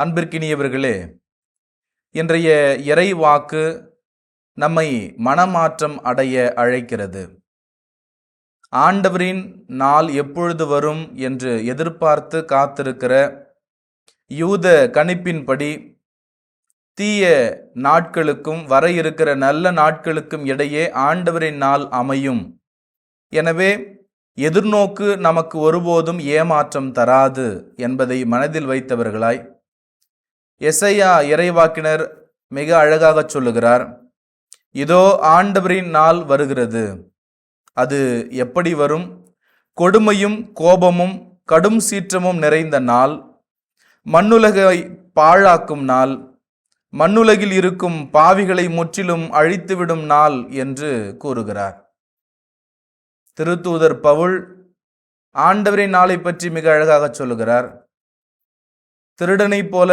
அன்பிற்கினியவர்களே இன்றைய இறை வாக்கு நம்மை மனமாற்றம் அடைய அழைக்கிறது. ஆண்டவரின் நாள் எப்பொழுது வரும் என்று எதிர்பார்த்து காத்திருக்கிற யூத கணிப்பின்படி தீய நாட்களுக்கும் வர இருக்கிற நல்ல நாட்களுக்கும் இடையே ஆண்டவரின் நாள் அமையும். எனவே எதிர்நோக்கு நமக்கு ஒருபோதும் ஏமாற்றம் தராது என்பதை மனதில் வைத்தவர்களாய் எசையா இறைவாக்கினர் மிக அழகாக சொல்லுகிறார் இதோ ஆண்டவரின் நாள் வருகிறது. அது எப்படி வரும்? கொடுமையும் கோபமும் கடும் சீற்றமும் நிறைந்த நாள். மண்ணுலகை பாழாக்கும் நாள். மண்ணுலகில் இருக்கும் பாவிகளை முற்றிலும் அழித்துவிடும் நாள் என்று கூறுகிறார். திருத்தூதர் பவுல் ஆண்டவரின் நாளை பற்றி மிக அழகாக சொல்லுகிறார் திருடனைப் போல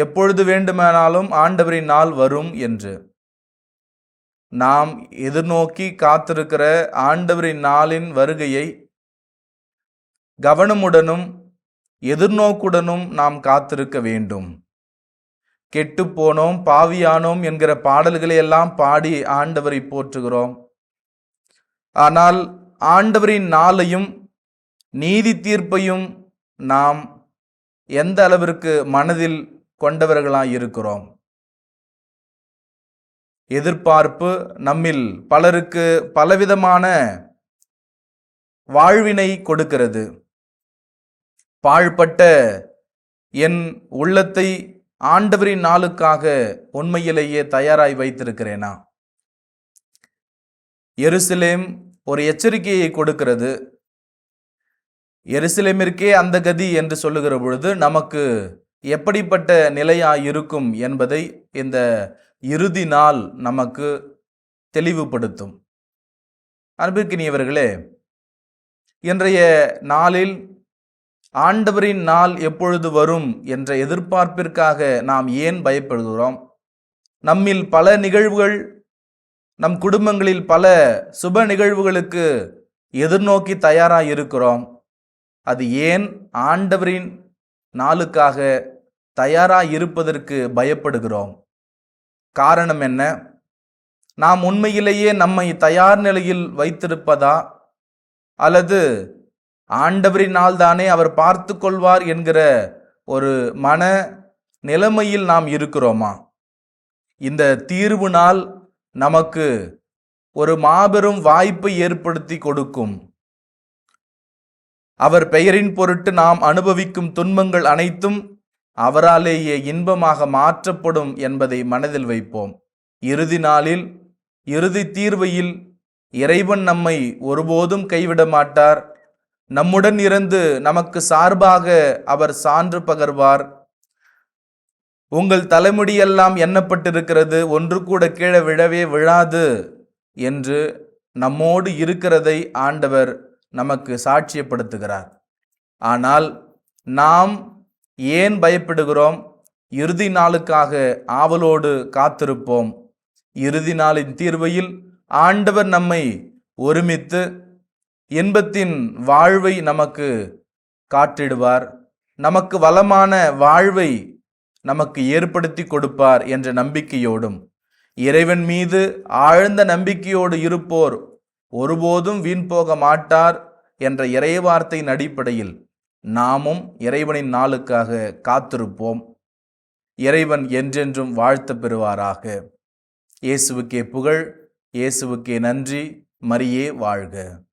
எப்பொழுது வேண்டுமானாலும் ஆண்டவரின் நாள் வரும் என்று. நாம் எதிர்நோக்கி காத்திருக்கிற ஆண்டவரின் நாளின் வருகையை கவனமுடனும் எதிர்நோக்குடனும் நாம் காத்திருக்க வேண்டும். கெட்டுப்போனோம் பாவியானோம் என்கிற பாடல்களை எல்லாம் பாடி ஆண்டவரை போற்றுகிறோம். ஆனால் ஆண்டவரின் நாளையும் நீதி தீர்ப்பையும் நாம் எந்த அளவிற்கு மனதில் கொண்டவர்களாக இருக்கிறோம். எதிர்பார்ப்பு நம்மில் பலருக்கு பலவிதமான வாழ்வினை கொடுக்கிறது. பாழ்பட்ட என் உள்ளத்தை ஆண்டவரின் நாளுக்காக உண்மையிலேயே தயாராய் வைத்திருக்கிறேனா? எருசலேம் ஒரு எச்சரிக்கையை கொடுக்கிறது. எருசலேமிற்கே அந்த கதி என்று சொல்லுகிற பொழுது நமக்கு எப்படிப்பட்ட நிலையாக இருக்கும் என்பதை இந்த இறுதி நாள் நமக்கு தெளிவுபடுத்தும். அன்பிற்கினியவர்களே இன்றைய நாளில் ஆண்டவரின் நாள் எப்பொழுது வரும் என்ற எதிர்பார்ப்பிற்காக நாம் ஏன் பயப்படுகிறோம்? நம்மில் பல நிகழ்வுகள் நம் குடும்பங்களில் பல சுப நிகழ்வுகளுக்கு எதிர்நோக்கி தயாராக இருக்கிறோம் அது ஏன் ஆண்டவரின் நாளுக்காக தயாராக இருப்பதற்கு பயப்படுகிறோம். காரணம் என்ன? நாம் உண்மையிலேயே நம்மை தயார் நிலையில் வைத்திருப்பதா? அல்லது ஆண்டவரினால் தானே அவர் பார்த்து கொள்வார் என்கிற ஒரு மன நிலைமையில் நாம் இருக்கிறோமா? இந்த தீர்வு நாள் நமக்கு ஒரு மாபெரும் வாய்ப்பை ஏற்படுத்தி கொடுக்கும். அவர் பெயரின் பொருட்டு நாம் அனுபவிக்கும் துன்பங்கள் அனைத்தும் அவராலேயே இன்பமாக மாற்றப்படும் என்பதை மனதில் வைப்போம். இறுதி நாளில் இறுதி தீர்வையில் இறைவன் நம்மை ஒருபோதும் கைவிட மாட்டார். நம்முடன் இருந்து நமக்கு சார்பாக அவர் சான்று பகர்வார். உங்கள் தலைமுடியெல்லாம் எண்ணப்பட்டிருக்கிறது ஒன்று கூட கீழே விழவே விழாது என்று நம்மோடு இருக்கிறதை ஆண்டவர் நமக்கு சாட்சியப்படுத்துகிறார். ஆனால் நாம் ஏன் பயப்படுகிறோம்? இறுதி நாளுக்காக ஆவலோடு காத்திருப்போம். இறுதி நாளின் தீர்வையில் ஆண்டவர் நம்மை ஒருமித்து இன்பத்தின் வாழ்வை நமக்கு காட்டிடுவார். நமக்கு வளமான வாழ்வை நமக்கு ஏற்படுத்தி கொடுப்பார் என்ற நம்பிக்கையோடும். இறைவன் மீது ஆழ்ந்த நம்பிக்கையோடு இருப்போர் ஒருபோதும் வீண் போக மாட்டார் என்ற இறைவார்த்தையின் அடிப்படையில் நாமும் இறைவனின் நாளுக்காக காத்திருப்போம். இறைவன் என்றென்றும் வாழ்த்து பெறுவாராக. இயேசுவுக்கே புகழ் இயேசுவுக்கே நன்றி மரியே வாழ்க.